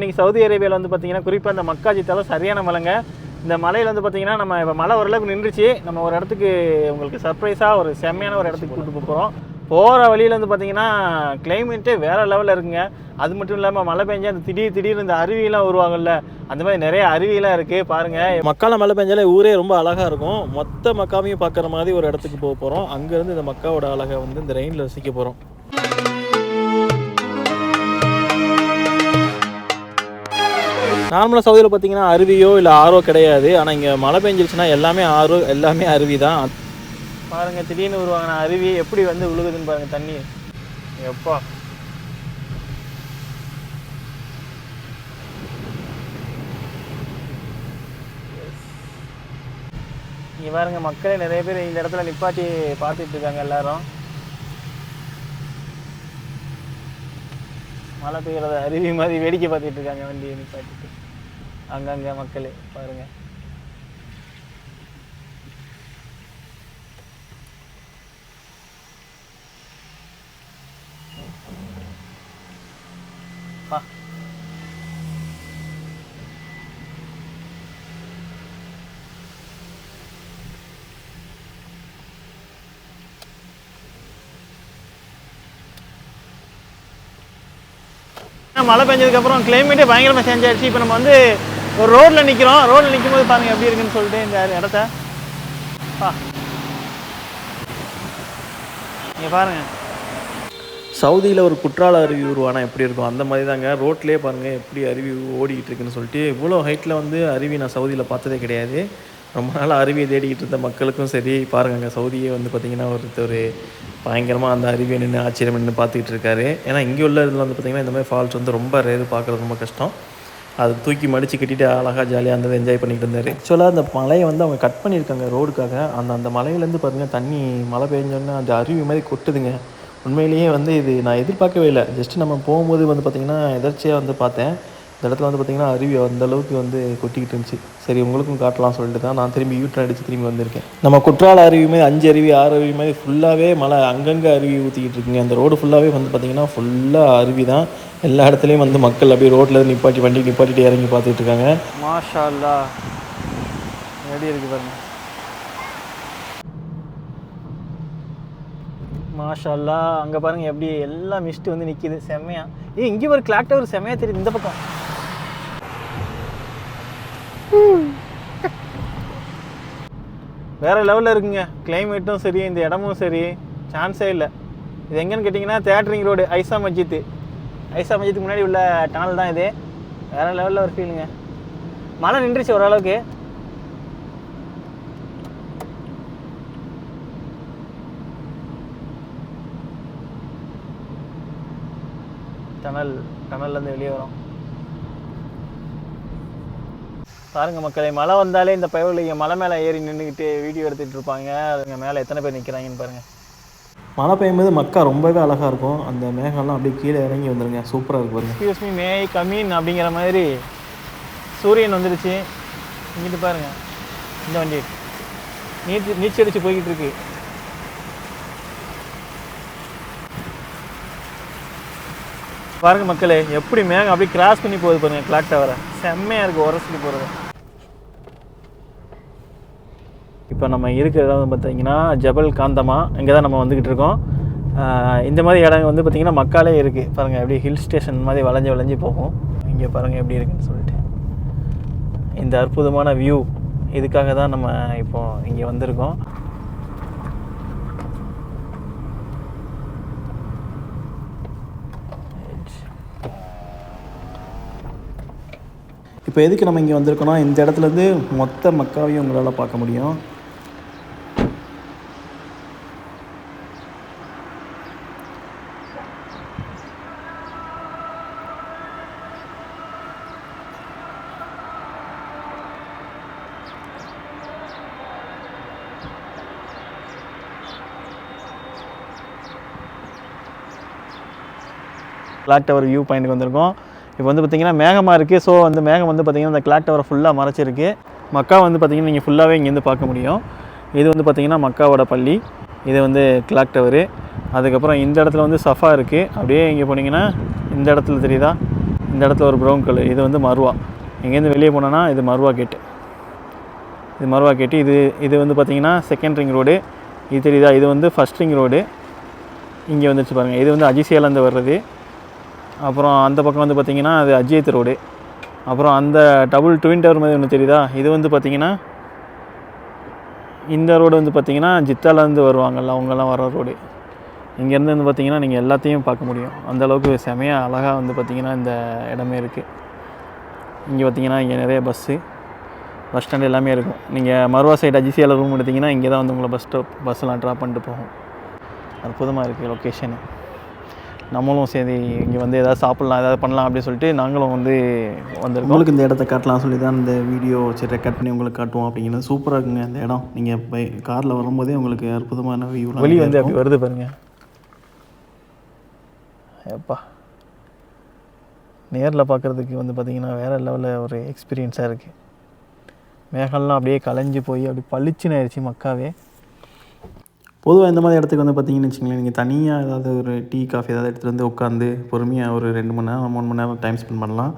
இன்றைக்கி சவுதி அரேபியாவில் வந்து பார்த்தீங்கன்னா குறிப்பாக இந்த மக்காஜி தலை சரியான மலைங்க இந்த மலையில் வந்து பார்த்தீங்கன்னா நம்ம இப்போ மழை ஓரளவுக்கு நின்றுச்சு. நம்ம ஒரு இடத்துக்கு உங்களுக்கு சர்ப்ரைஸாக ஒரு செம்மையான ஒரு இடத்துக்கு கூட்டு போகிறோம் போகிற வழியில் வந்து பார்த்தீங்கன்னா கிளைமேட்டே வேறு லெவலில் இருக்குங்க. அது மட்டும் இல்லாமல் மழை பெஞ்சால் அந்த திடீர் திடீர்னு இந்த அருவியெல்லாம் வருவாங்கல்ல அந்த மாதிரி நிறைய அருவியெல்லாம் இருக்குது பாருங்கள் மக்கால மழை பெஞ்சாலே ஊரே ரொம்ப அழகாக இருக்கும். மொத்த மக்காவையும் பார்க்குற மாதிரி ஒரு இடத்துக்கு போக போகிறோம் அங்கேருந்து இந்த மக்காவோட அழகை வந்து இந்த ரெயினில் ரசிக்க போகிறோம் நார்மலாக சவுதியில் பார்த்தீங்கன்னா அருவியோ இல்லை ஆரோ கிடையாது. ஆனால் இங்கே மழை பெஞ்சிருச்சுன்னா எல்லாமே ஆரோ எல்லாமே அருவி தான். பாருங்கள் திடீர்னு உருவாங்கின அருவி எப்படி வந்து விழுகுதுன்னு பாருங்கள் தண்ணி. எப்பா. இங்கே பாருங்க மக்களே நிறைய பேர் இந்த இடத்துல நிப்பாட்டி பார்த்துட்டு இருக்காங்க எல்லாரும். மழை பெய்யறத அருவி மாதிரி வேடிக்கை பார்த்துட்டு இருக்காங்க வண்டியை நிப்பாட்டிட்டு. அங்கங்கே மக்களே பாருங்க. மழை பெஞ்சதுக்கப்புறம் கிளைமேட்டே பயங்கரமாக சேஞ்ச் ஆயிடுச்சு. இப்போ நம்ம வந்து ஒரு ரோட்டில் நிற்கிறோம் ரோட்டில் நிற்கும் போது பாருங்கள் எப்படி இருக்குன்னு சொல்லிட்டு இந்த இடத்த. பா. இங்கே பாருங்கள் சவுதியில் ஒரு குற்றால அருவி உருவானா எப்படி இருக்கும்? அந்த மாதிரி தாங்க. ரோட்லேயே பாருங்கள் எப்படி அருவி ஓடிக்கிட்டு இருக்குன்னு சொல்லிட்டு. இவ்வளோ ஹைட்டில் வந்து அருவி நான் சவுதியில் பார்த்ததே கிடையாது. ரொம்ப நாள் அருவியை தேடிக்கிட்டு இருந்த மக்களுக்கும் சரி பாருங்கங்க. சவுதியே வந்து பார்த்திங்கன்னா ஒருத்தர் பயங்கரமாக அந்த அருவியை நின்று ஆச்சரியம் நின்று பார்த்துக்கிட்டு இருக்காரு. ஏன்னா இங்கே உள்ள இதில் வந்து பார்த்திங்கன்னா இந்த மாதிரி ஃபால்ஸ் வந்து ரொம்ப ரேர் பார்க்குறது ரொம்ப கஷ்டம். அது தூக்கி மடித்து கட்டிட்டு அழகாக ஜாலியாக இருந்தது என்ஜாய் பண்ணிட்டு இருந்தார். ஆக்சுவலாக அந்த மலையை வந்து அவங்க கட் பண்ணியிருக்காங்க ரோடுக்காக அந்த அந்த மலையிலேருந்து பாருங்கள் தண்ணி மழை பெஞ்சோன்னே அந்த அருவி மாதிரி கொட்டுதுங்க. உண்மையிலேயே வந்து இது நான் எதிர்பார்க்கவே இல்லை. ஜஸ்ட் நம்ம போகும்போது வந்து பார்த்திங்கன்னா எதர்ச்சியாக வந்து பார்த்தேன். இந்த இடத்துல வந்து பார்த்திங்கன்னா அருவி அந்த அளவுக்கு வந்து கொட்டிக்கிட்டு இருந்துச்சு. சரி உங்களுக்கும் காட்டலாம் சொல்லிட்டு தான் நான் திரும்பி யூட்டன் அடித்து திரும்பி வந்திருக்கேன். நம்ம குற்றால அருவி மாதிரி அஞ்சு அருவி ஆறு அருவி மாதிரி ஃபுல்லாகவே மழை அங்கங்கே அருவி ஊற்றிக்கிட்டு இருக்குங்க. அந்த ரோடு ஃபுல்லாகவே வந்து பார்த்திங்கன்னா ஃபுல்லாக அருவி தான். எல்லா இடத்துலையும் வந்து மக்கள் அப்படியே ரோட்டில் நிப்பாட்டி வண்டி நிப்பாட்டிட்டு இறங்கி பார்த்துட்டு இருக்காங்க. மாஷா அல்லா எப்படி இருக்கு பாருங்க. மாஷா அல்லா அங்கே பாருங்கள் எப்படி எல்லாம் மிஸ்ட் வந்து நிற்கிது செம்மையா. ஏ இங்கே ஒரு கிளாக் டவர் செம்மையா தெரியுது. இந்த பக்கம். வேறு லெவலில் இருக்குங்க. கிளைமேட்டும் சரி இந்த இடமும் சரி சான்ஸே இல்லை. இது எங்கேன்னு கேட்டிங்கன்னா தேட்டரிங் ரோடு ஐசா மஜித்து ஐசா மஜித்துக்கு முன்னாடி உள்ள டனல் தான் இது. வேறு லெவலில் ஒரு ஃபீலுங்க மழை நின்றுச்சு ஓரளவுக்கு. டனல் டனல்லேருந்து வெளியே வரும். பாருங்க மக்களே மழை வந்தாலே இந்த பயவுலைங்க மலை மேலே ஏறி நின்றுக்கிட்டு வீடியோ எடுத்துகிட்டு இருப்பாங்க. அதுங்க மேலே எத்தனை பேர் நிற்கிறாங்கன்னு பாருங்கள் மழை பெய்யும்போது மக்கா ரொம்பவே அழகாக இருக்கும். அந்த மேகம்லாம் அப்படியே கீழே இறங்கி வந்துருங்க. சூப்பராக இருக்கு பாருங்க. எக்ஸ்கியூஸ் மீ மே கமீன் அப்படிங்கிற மாதிரி சூரியன் வந்துடுச்சு இங்கிட்டு பாருங்க. இந்த வண்டி. நீச்சு நீச்சல் அடிச்சு போய்கிட்டு இருக்கு. பாருங்க மக்களே எப்படி மேகம் அப்படியே கிராஸ் பண்ணி போகுது பாருங்க கிளாக் டவரை செம்மையாக இருக்குது உரசிட்டு போகிறது இப்போ நம்ம இருக்கிற இடம் வந்து பார்த்தீங்கன்னா ஜபல் காந்தமா இங்கே தான் நம்ம வந்துக்கிட்டு இருக்கோம். இந்த மாதிரி இடம் வந்து பார்த்திங்கன்னா மக்காலே இருக்குது பாருங்கள் அப்படியே ஹில் ஸ்டேஷன் மாதிரி வளைஞ்சு வளைஞ்சு போகும். இங்கே பாருங்கள் எப்படி இருக்குன்னு சொல்லிட்டு. இந்த அற்புதமான வியூ இதுக்காக தான் நம்ம இப்போ இங்கே வந்திருக்கோம். இப்போ எதுக்கு நம்ம இங்கே வந்திருக்கோம்னா இந்த இடத்துலேருந்து மொத்த மக்காவையும் உங்களால் பார்க்க முடியும். கிளாக் டவர் வியூ பாயிண்ட்டுக்கு வந்திருக்கோம். இப்போ வந்து பார்த்தீங்கன்னா மேகமாக இருக்குது ஸோ வந்து மேகம் வந்து பார்த்திங்கன்னா அந்த கிளாக் டவரை ஃபுல்லாக மறைச்சிருக்கு. மக்கா வந்து பார்த்திங்கன்னா நீங்கள் ஃபுல்லாகவே இங்கேருந்து பார்க்க முடியும். இது வந்து பார்த்திங்கன்னா மக்காவோட பள்ளி. இது வந்து கிளாக் டவரு அதுக்கப்புறம் இந்த இடத்துல வந்து சஃபா இருக்குது அப்படியே இங்கே போனீங்கன்னா இந்த இடத்துல தெரியுதா? இந்த இடத்துல ஒரு ப்ரௌன் கலர் இது வந்து மருவா. இங்கேருந்து வெளியே போனோன்னா இது மருவா கேட்டு இது மருவா கேட்டு இது இது வந்து பார்த்திங்கன்னா செகண்ட் ரிங் ரோடு இது தெரியுதா? இது வந்து ஃபஸ்ட் ரிங் ரோடு இங்கே வந்துச்சு பாருங்கள் இது வந்து அஜிசியாலேருந்து வர்றது. அப்புறம் அந்த பக்கம் வந்து பார்த்திங்கன்னா அது அஜித் ரோடு. அப்புறம் அந்த டபுள் ட்வின் டவர் மாதிரி ஒன்று தெரியுதா? இது வந்து பார்த்திங்கன்னா இந்த ரோடு வந்து பார்த்திங்கன்னா ஜித்தாலேருந்து வருவாங்கல்ல அவங்கெல்லாம் வர ரோடு இங்கேருந்து வந்து பார்த்திங்கன்னா நீங்கள் எல்லாத்தையும் பார்க்க முடியும். அந்த அளவுக்கு செமையாக அழகாக வந்து பார்த்திங்கன்னா இந்த இடமே இருக்குது இங்கே பார்த்திங்கன்னா இங்கே நிறைய பஸ்ஸு பஸ் ஸ்டாண்ட் எல்லாமே இருக்கும். நீங்கள் மறுவா சைடு அஜிசியாவில் ரூம் எடுத்திங்கன்னா இங்கே தான் வந்து உங்களை பஸ் ஸ்டாப் பஸ்ஸெலாம் ட்ராப் பண்ணிட்டு போகும். அற்புதமாக இருக்குது லொக்கேஷனு நம்மளும் சரி இங்கே வந்து எதாவது சாப்பிட்லாம் எதாவது பண்ணலாம் அப்படின்னு சொல்லிட்டு நாங்களும் வந்து வந்திருக்கோம். உங்களுக்கு இந்த இடத்த காட்டலாம் சொல்லி தான் இந்த வீடியோ சரி ரெக்கார்ட் பண்ணி உங்களுக்கு காட்டுவோம் அப்படிங்கிறது சூப்பராக இருக்குங்க இந்த இடம். நீங்கள் பை காரில் வரும்போதே உங்களுக்கு அற்புதமான வியூ வெளி வந்து அப்படி வருது பாருங்க. எப்பா நேரில் பார்க்குறதுக்கு வந்து பார்த்திங்கன்னா வேறு லெவலில் ஒரு எக்ஸ்பீரியன்ஸாக இருக்குது மேகம்லாம் அப்படியே கலைஞ்சு போய் அப்படி பளிச்சுன்னு ஆயிடுச்சு மக்காவே. பொதுவாக இந்த மாதிரி இடத்துக்கு வந்து பார்த்தீங்கன்னு வச்சுங்களேன் நீங்கள் தனியாக ஏதாவது ஒரு டீ காஃபி ஏதாவது எடுத்துகிட்டு வந்து உட்காந்து பொறுமையாக ஒரு ரெண்டு மணி நேரம் மூணு மணி நேரம் டைம் ஸ்பெண்ட் பண்ணலாம்.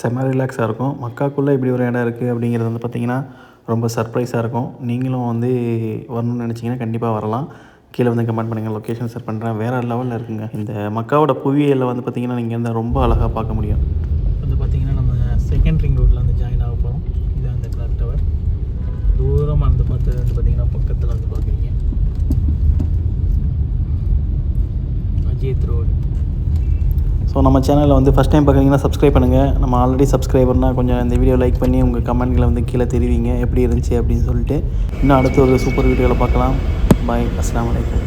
செம்ம ரிலாக்ஸாக இருக்கும். மக்காக்குள்ளே இப்படி ஒரு இடம் இருக்குது அப்படிங்கிறது வந்து பார்த்திங்கன்னா ரொம்ப சர்ப்ரைஸாக இருக்கும். நீங்களும் வந்து வரணும்னு நினச்சிங்கன்னா கண்டிப்பாக வரலாம். கீழே வந்து கமெண்ட் பண்ணுங்கள் லொக்கேஷன் ஷேர் பண்ணுறேன் வேறு லெவலில் இருக்குங்க. இந்த மக்காவோட புவியியலில் வந்து பார்த்திங்கன்னா நீங்கள் இருந்தால் ரொம்ப அழகாக பார்க்க முடியும். வந்து பார்த்திங்கன்னா நம்ம செகண்ட் ரிங் ரோட்டில் வந்து ஜாயின் ஆக போகிறோம் இதான் அந்த கிளாக் டவர் தூரமாக வந்து பார்த்து வந்து பார்த்திங்கன்னா பக்கத்தில் வந்து பார்க்குறீங்க. அஜித் ரோடு ஸோ நம்ம சேனலில் வந்து ஃபஸ்ட் டைம் பார்க்குறீங்கன்னா சப்ஸ்கிரைப் பண்ணுங்கள் நம்ம ஆல்ரெடி சப்ஸ்கிரைபர்னால் கொஞ்சம் இந்த வீடியோ லைக் பண்ணி உங்கள் கமெண்ட்களை வந்து கீழே தெரிவிங்க. எப்படி இருந்துச்சு அப்படின்னு சொல்லிட்டு இன்னும் அடுத்த ஒரு சூப்பர் வீடியோவில் பார்க்கலாம். பாய் அஸ்லாம் வலைக்கம்